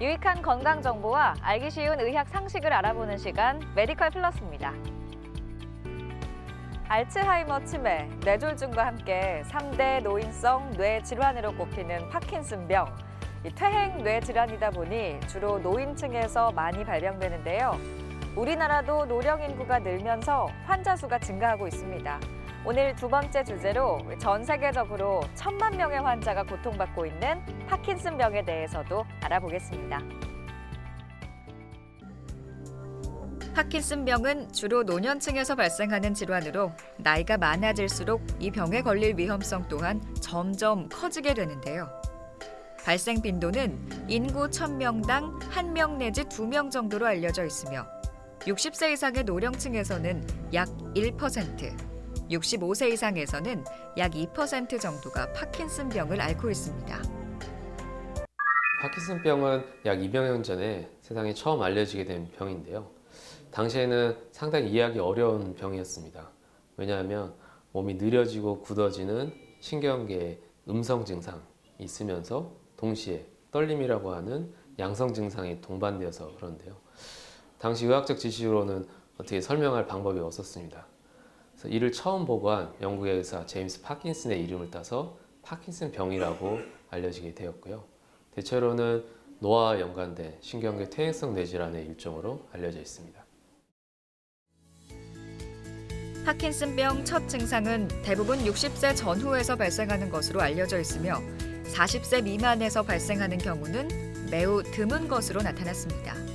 유익한 건강 정보와 알기 쉬운 의학 상식을 알아보는 시간 메디컬 플러스입니다. 알츠하이머 치매, 뇌졸중과 함께 3대 노인성 뇌 질환으로 꼽히는 파킨슨병. 이 퇴행 뇌 질환이다 보니 주로 노인층에서 많이 발병되는데요. 우리나라도 노령 인구가 늘면서 환자 수가 증가하고 있습니다. 오늘 두 번째 주제로 전 세계적으로 천만 명의 환자가 고통받고 있는 파킨슨 병에 대해서도 알아보겠습니다. 파킨슨 병은 주로 노년층에서 발생하는 질환으로 나이가 많아질수록 이 병에 걸릴 위험성 또한 점점 커지게 되는데요. 발생 빈도는 인구 1000명당 1명 내지 2명 정도로 알려져 있으며 60세 이상의 노령층에서는 약 1%, 65세 이상에서는 약 2% 정도가 파킨슨병을 앓고 있습니다. 파킨슨병은 약 200여 년 전에 세상에 처음 알려지게 된 병인데요. 당시에는 상당히 이해하기 어려운 병이었습니다. 왜냐하면 몸이 느려지고 굳어지는 신경계의 음성 증상이 있으면서 동시에 떨림이라고 하는 양성 증상이 동반되어서 그런데요. 당시 의학적 지식으로는 어떻게 설명할 방법이 없었습니다. 이를 처음 보고한 영국의 의사 제임스 파킨슨의 이름을 따서 파킨슨 병이라고 알려지게 되었고요. 대체로는 노화와 연관된 신경계 퇴행성 뇌질환의 일종으로 알려져 있습니다. 파킨슨병 첫 증상은 대부분 60세 전후에서 발생하는 것으로 알려져 있으며 40세 미만에서 발생하는 경우는 매우 드문 것으로 나타났습니다.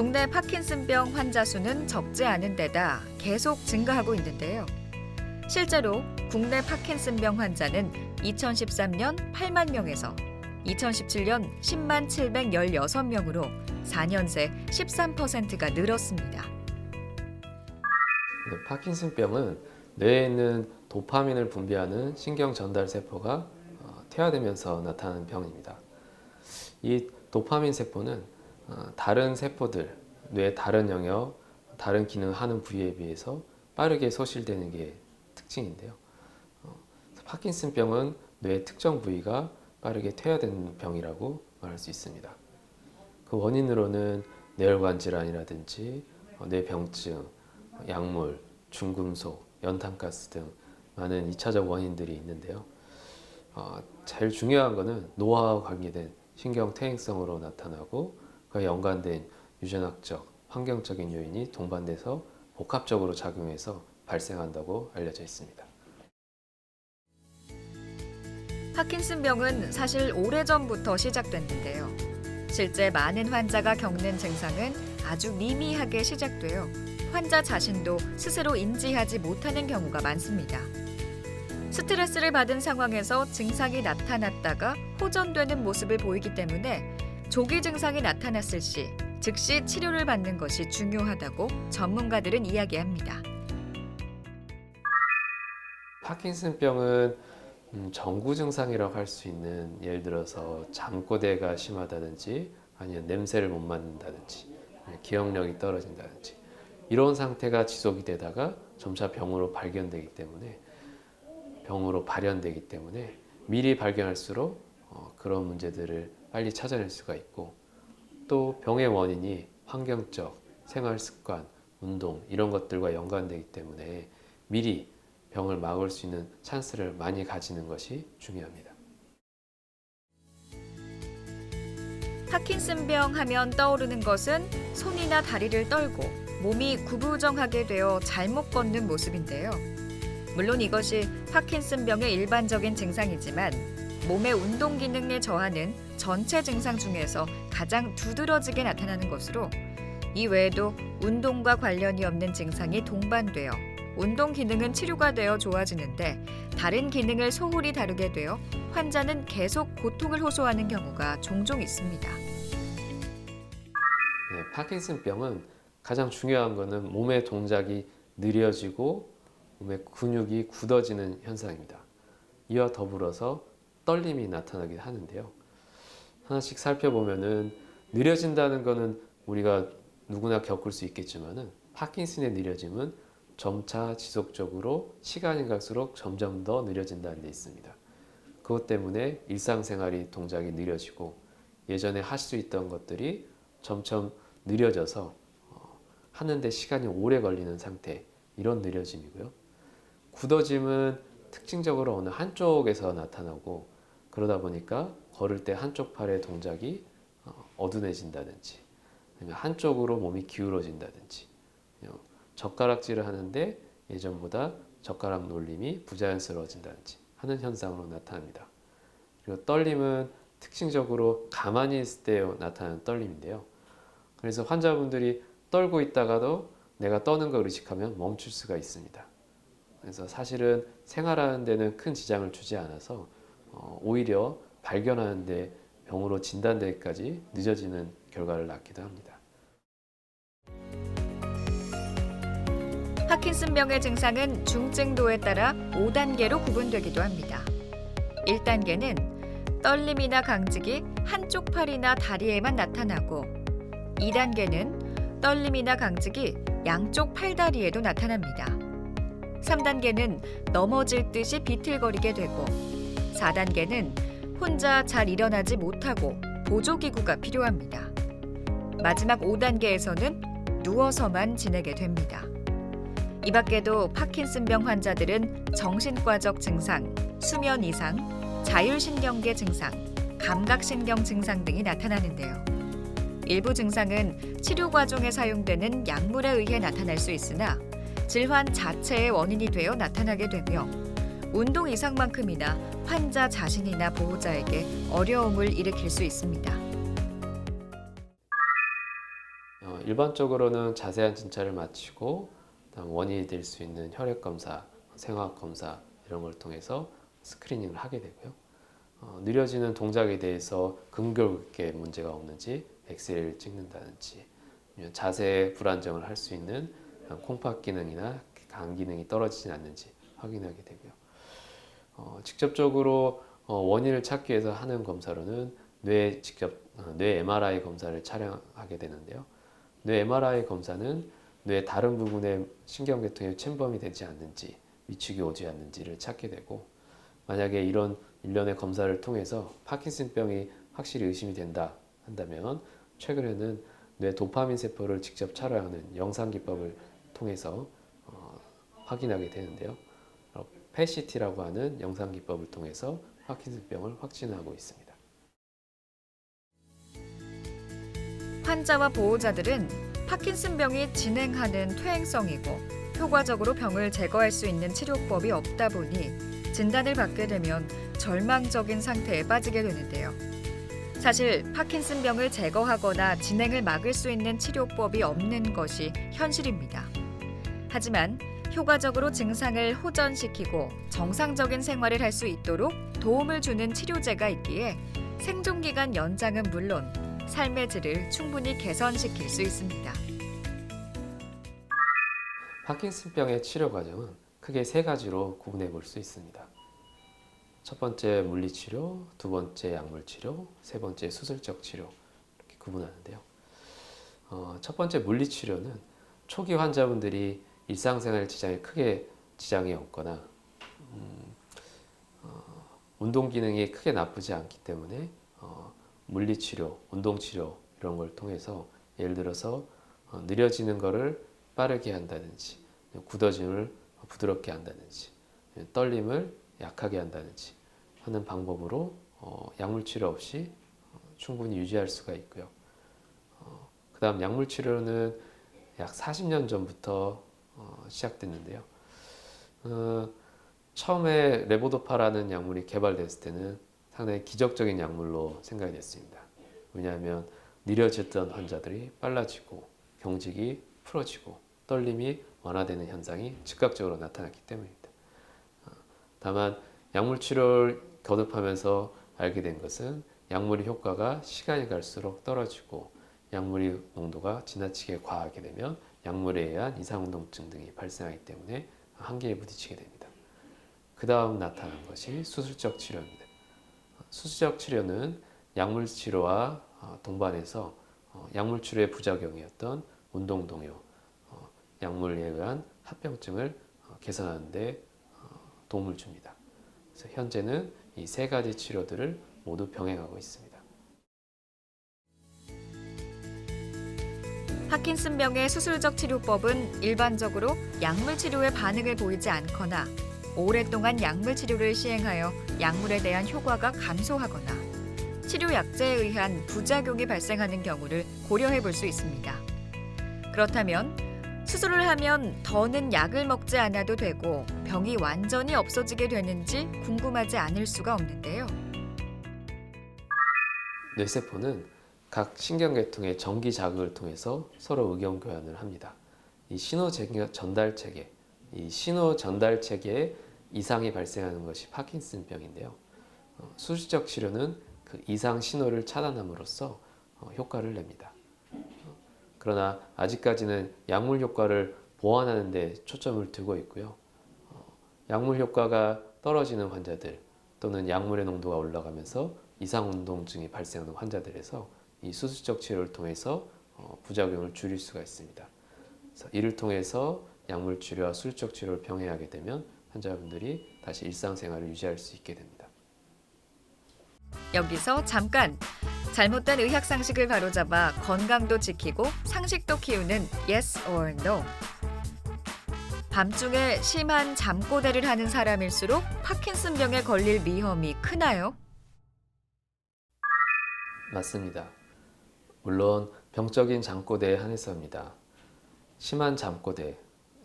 국내 파킨슨병 환자 수는 적지 않은 데다 계속 증가하고 있는데요. 실제로 국내 파킨슨병 환자는 2013년 8만 명에서 2017년 10만 716명으로 4년 새 13%가 늘었습니다. 네, 파킨슨병은 뇌에 있는 도파민을 분비하는 신경 전달 세포가 어, 퇴화되면서 나타나는 병입니다. 이 도파민 세포는 어, 다른 세포들, 뇌 다른 영역, 다른 기능을 하는 부위에 비해서 빠르게 소실되는 게 특징인데요. 어, 파킨슨병은 뇌 특정 부위가 빠르게 퇴화되는 병이라고 말할 수 있습니다. 그 원인으로는 뇌혈관 질환이라든지 어, 뇌병증, 약물, 중금속, 연탄가스 등 많은 2차적 원인들이 있는데요. 어, 제일 중요한 것은 노화와 관계된 신경 퇴행성으로 나타나고 연관된 유전학적, 환경적인 요인이 동반돼서 복합적으로 작용해서 발생한다고 알려져 있습니다. 파킨슨병은 사실 오래전부터 시작됐는데요. 실제 많은 환자가 겪는 증상은 아주 미미하게 시작되어 환자 자신도 스스로 인지하지 못하는 경우가 많습니다. 스트레스를 받은 상황에서 증상이 나타났다가 호전되는 모습을 보이기 때문에 조기 증상이 나타났을 시 즉시 치료를 받는 것이 중요하다고 전문가들은 이야기합니다. 파킨슨병은 음, 정구 증상이라고 할 수 있는 예를 들어서 잠꼬대가 심하다든지 아니면 냄새를 못 맡는다든지 기억력이 떨어진다든지 이런 상태가 지속이 되다가 점차 병으로 발견되기 때문에 병으로 발현되기 때문에 미리 발견할수록 어, 그런 문제들을 빨리 찾아낼 수가 있고 또 병의 원인이 환경적, 생활 습관, 운동 이런 것들과 연관되기 때문에 미리 병을 막을 수 있는 찬스를 많이 가지는 것이 중요합니다. 파킨슨병 하면 떠오르는 것은 손이나 다리를 떨고 몸이 구부정하게 되어 잘못 걷는 모습인데요. 물론 이것이 파킨슨병의 일반적인 증상이지만 몸의 운동 기능의 저하는 전체 증상 중에서 가장 두드러지게 나타나는 것으로 이 외에도 운동과 관련이 없는 증상이 동반되어 운동 기능은 치료가 되어 좋아지는데 다른 기능을 소홀히 다루게 되어 환자는 계속 고통을 호소하는 경우가 종종 있습니다. 네, 파킨슨병은 가장 중요한 것은 몸의 동작이 느려지고 몸의 근육이 굳어지는 현상입니다. 이와 더불어서 떨림이 나타나게 하는데요. 하나씩 살펴보면은 느려진다는 것은 우리가 누구나 겪을 수 있겠지만은 파킨슨의 느려짐은 점차 지속적으로 시간이 갈수록 점점 더 느려진다는 데 있습니다. 그것 때문에 일상생활이 동작이 느려지고 예전에 할 수 있던 것들이 점점 느려져서 어, 하는데 시간이 오래 걸리는 상태 이런 느려짐이고요. 굳어짐은 특징적으로 어느 한쪽에서 나타나고 그러다 보니까 걸을 때 한쪽 팔의 동작이 어, 어두워진다든지 아니면 한쪽으로 몸이 기울어진다든지 어, 젓가락질을 하는데 예전보다 젓가락 놀림이 부자연스러워진다든지 하는 현상으로 나타납니다. 그리고 떨림은 특징적으로 가만히 있을 때 나타나는 떨림인데요. 그래서 환자분들이 떨고 있다가도 내가 떠는 걸 의식하면 멈출 수가 있습니다. 그래서 사실은 생활하는 데는 큰 지장을 주지 않아서 어, 오히려 발견하는데 병으로 진단되기까지 늦어지는 결과를 낳기도 합니다. 파킨슨병의 증상은 중증도에 따라 5단계로 구분되기도 합니다. 1단계는 떨림이나 강직이 한쪽 팔이나 다리에만 나타나고 2단계는 떨림이나 강직이 양쪽 팔다리에도 나타납니다. 3단계는 넘어질 듯이 비틀거리게 되고 4단계는 혼자 잘 일어나지 못하고 보조기구가 필요합니다. 마지막 5단계에서는 누워서만 지내게 됩니다. 이 밖에도 파킨슨병 환자들은 정신과적 증상, 수면 이상, 자율신경계 증상, 감각신경 증상 등이 나타나는데요. 일부 증상은 치료 과정에 사용되는 약물에 의해 나타날 수 있으나 질환 자체의 원인이 되어 나타나게 되며 운동 이상만큼이나 환자 자신이나 보호자에게 어려움을 일으킬 수 있습니다. 어, 일반적으로는 자세한 진찰을 마치고 그다음 원인이 될 수 있는 혈액 검사, 생화학 검사 이런 걸 통해서 스크리닝을 하게 되고요. 어, 느려지는 동작에 대해서 근골격계 문제가 없는지 엑스레이를 찍는다든지 자세 불안정을 할 수 있는 콩팥 기능이나 간 기능이 떨어지지 않는지 확인하게 되고요. 어, 직접적으로 어, 원인을 찾기 위해서 하는 검사로는 뇌 직접 어, 뇌 MRI 검사를 촬영하게 되는데요. 뇌 MRI 검사는 뇌 다른 부분에 신경계통에 침범이 되지 않는지 위축이 오지 않는지를 찾게 되고 만약에 이런 일련의 검사를 통해서 파킨슨병이 확실히 의심이 된다 한다면 최근에는 뇌 도파민 세포를 직접 촬영하는 영상 기법을 통해서 어, 확인하게 되는데요. 어, PET-CT라고 하는 영상 기법을 통해서 파킨슨병을 확진하고 있습니다. 환자와 보호자들은 파킨슨병이 진행하는 퇴행성이고 효과적으로 병을 제거할 수 있는 치료법이 없다 보니 진단을 받게 되면 절망적인 상태에 빠지게 되는데요. 사실 파킨슨병을 제거하거나 진행을 막을 수 있는 치료법이 없는 것이 현실입니다. 하지만 효과적으로 증상을 호전시키고 정상적인 생활을 할 수 있도록 도움을 주는 치료제가 있기에 생존 기간 연장은 물론 삶의 질을 충분히 개선시킬 수 있습니다. 파킨슨병의 치료 과정은 크게 세 가지로 구분해 볼 수 있습니다. 첫 번째 물리 치료, 두 번째 약물 치료, 세 번째 수술적 치료 이렇게 구분하는데요. 어, 첫 번째 물리 치료는 초기 환자분들이 일상생활 지장에 크게 지장이 없거나 음, 어, 운동 기능이 크게 나쁘지 않기 때문에 어, 물리치료, 운동치료 이런 걸 통해서 예를 들어서 어, 느려지는 거를 빠르게 한다든지 굳어짐을 부드럽게 한다든지 떨림을 약하게 한다든지 하는 방법으로 어, 약물 치료 없이 어, 충분히 유지할 수가 있고요. 어, 그 다음 약물 치료는 약 40년 전부터 어, 시작됐는데요. 어, 처음에 레보도파라는 약물이 개발됐을 때는 상당히 기적적인 약물로 생각이 됐습니다. 왜냐하면 느려졌던 환자들이 빨라지고 경직이 풀어지고 떨림이 완화되는 현상이 즉각적으로 나타났기 때문입니다. 어, 다만 약물 치료를 거듭하면서 알게 된 것은 약물의 효과가 시간이 갈수록 떨어지고 약물의 농도가 지나치게 과하게 되면 약물에 의한 이상운동증 등이 발생하기 때문에 한계에 부딪히게 됩니다. 그 다음 나타난 것이 수술적 치료입니다. 수술적 치료는 약물 치료와 어, 동반해서 어, 약물 치료의 부작용이었던 운동 동요, 어, 약물에 의한 합병증을 어, 개선하는 데 어, 도움을 줍니다. 그래서 현재는 이 세 가지 치료들을 모두 병행하고 있습니다. 파킨슨병의 수술적 치료법은 일반적으로 약물 치료에 반응을 보이지 않거나 오랫동안 약물 치료를 시행하여 약물에 대한 효과가 감소하거나 치료 약제에 의한 부작용이 발생하는 경우를 고려해 볼 수 있습니다. 그렇다면 수술을 하면 더는 약을 먹지 않아도 되고 병이 완전히 없어지게 되는지 궁금하지 않을 수가 없는데요. 뇌세포는 각 신경계통의 전기 자극을 통해서 서로 의견 교환을 합니다. 이 신호 제- 전달 체계, 이 신호 전달 체계에 이상이 발생하는 것이 파킨슨병인데요. 어, 수술적 치료는 그 이상 신호를 차단함으로써 어, 효과를 냅니다. 어, 그러나 아직까지는 약물 효과를 보완하는 데 초점을 두고 있고요. 어, 약물 효과가 떨어지는 환자들 또는 약물의 농도가 올라가면서 이상 운동증이 발생하는 환자들에서 이 수술적 치료를 통해서 어, 부작용을 줄일 수가 있습니다. 이를 통해서 약물 치료와 수술적 치료를 병행하게 되면 환자분들이 다시 일상생활을 유지할 수 있게 됩니다. 여기서 잠깐 잘못된 의학 상식을 바로잡아 건강도 지키고 상식도 키우는 yes or no. 밤중에 심한 잠꼬대를 하는 사람일수록 파킨슨병에 걸릴 위험이 크나요? 맞습니다. 물론 병적인 잠꼬대에 한해서입니다. 심한 잠꼬대,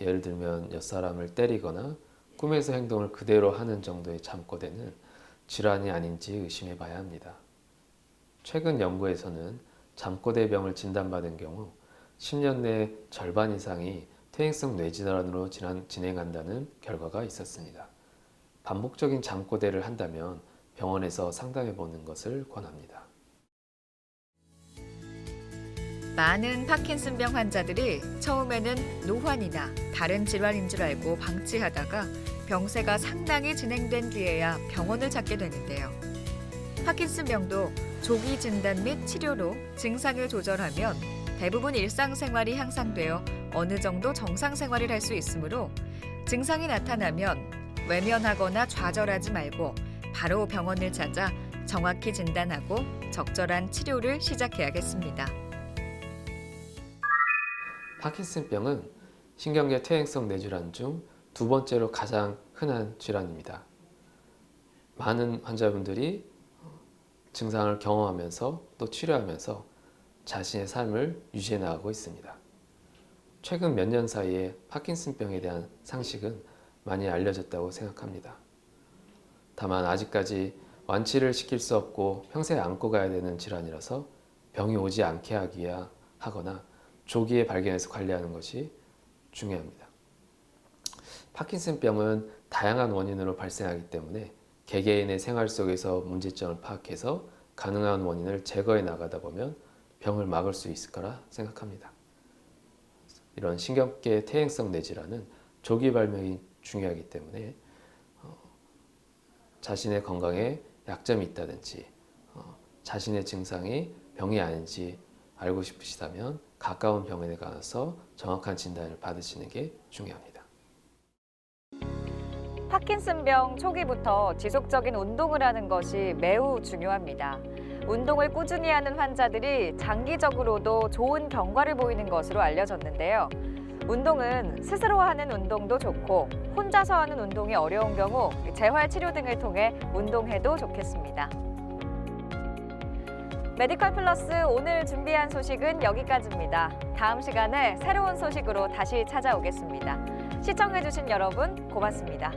예를 들면 옆사람을 때리거나 꿈에서 행동을 그대로 하는 정도의 잠꼬대는 질환이 아닌지 의심해 봐야 합니다. 최근 연구에서는 잠꼬대병을 진단받은 경우 10년 내 절반 이상이 퇴행성 뇌질환으로 진행한다는 결과가 있었습니다. 반복적인 잠꼬대를 한다면 병원에서 상담해 보는 것을 권합니다. 많은 파킨슨병 환자들이 처음에는 노환이나 다른 질환인 줄 알고 방치하다가 병세가 상당히 진행된 뒤에야 병원을 찾게 되는데요. 파킨슨병도 조기 진단 및 치료로 증상을 조절하면 대부분 일상생활이 향상되어 어느 정도 정상생활을 할 수 있으므로 증상이 나타나면 외면하거나 좌절하지 말고 바로 병원을 찾아 정확히 진단하고 적절한 치료를 시작해야겠습니다. 파킨슨병은 신경계 퇴행성 뇌질환 중 두 번째로 가장 흔한 질환입니다. 많은 환자분들이 증상을 경험하면서 또 치료하면서 자신의 삶을 유지해 나가고 있습니다. 최근 몇 년 사이에 파킨슨병에 대한 상식은 많이 알려졌다고 생각합니다. 다만 아직까지 완치를 시킬 수 없고 평생 안고 가야 되는 질환이라서 병이 오지 않게 하기 위하 하거나 조기에 발견해서 관리하는 것이 중요합니다. 파킨슨병은 다양한 원인으로 발생하기 때문에 개개인의 생활 속에서 문제점을 파악해서 가능한 원인을 제거해 나가다 보면 병을 막을 수 있을 거라 생각합니다. 이런 신경계 퇴행성 뇌질환은 조기 발명이 중요하기 때문에 어, 자신의 건강에 약점이 있다든지 어, 자신의 증상이 병이 아닌지 알고 싶으시다면 가까운 병원에 가서 정확한 진단을 받으시는 게 중요합니다. 파킨슨병 초기부터 지속적인 운동을 하는 것이 매우 중요합니다. 운동을 꾸준히 하는 환자들이 장기적으로도 좋은 경과를 보이는 것으로 알려졌는데요. 운동은 스스로 하는 운동도 좋고 혼자서 하는 운동이 어려운 경우 재활 치료 등을 통해 운동해도 좋겠습니다. 메디컬 플러스 오늘 준비한 소식은 여기까지입니다. 다음 시간에 새로운 소식으로 다시 찾아오겠습니다. 시청해주신 여러분 고맙습니다.